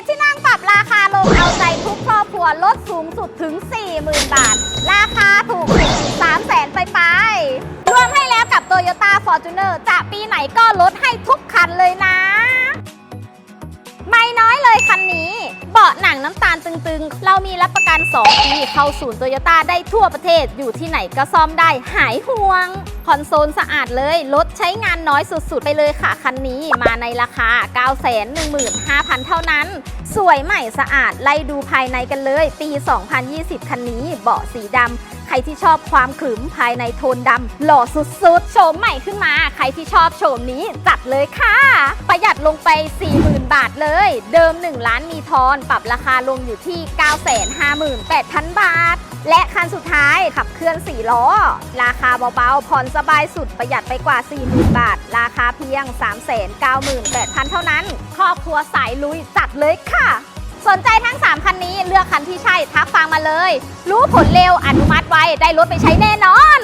7ที่นั่งปรับราคาลงเอาใจทุกครอบครัวลดสูงสุดถึง 40,000 บาท ราคาถูกสุด3แสนไปไปรวมให้แล้วกับ Toyota Fortuner จะปีไหนก็ลดให้ทุกคันเลยนะ ไม่น้อยเลยคันนี้ เบาะหนังน้ำตาลตึงๆ เรามีรับประกัน 2 ปีเข้าศูนย์โตโยต้าได้ทั่วประเทศอยู่ที่ไหนก็ซ่อมได้หายห่วง คอนโซลสะอาดเลยรถใช้งานน้อยสุดๆ ไปเลยค่ะ คันนี้มาในราคา 915,000 เท่านั้น สวยใหม่สะอาด ไล่ดูภายในกันเลย ปี 2020 คันนี้เบาะสีดำ ใครที่ชอบความขรึมภายในโทนดำหล่อสุดๆ โฉมใหม่ขึ้นมา ใครที่ชอบโฉมนี้จัดเลยค่ะ ประหยัดลงไป 40,000 บาทเลย เดิม 1 ล้านมีทอน ปรับราคาลงอยู่ที่ 958,000 บาท และคันสุดท้ายขับเคลื่อน 4 ล้อ ราคาเบาๆ ผ่อนสบายสุดประหยัดไปกว่า 40,000 บาท ราคาเพียง 398,000 เท่านั้น ครอบครัวสายลุยจัดเลยค่ะ สนใจทั้ง 3 คันนี้เลือกคันที่ใช่ทักฟังมาเลย รู้ผลเร็วอนุมัติไวได้รถไปใช้แน่นอน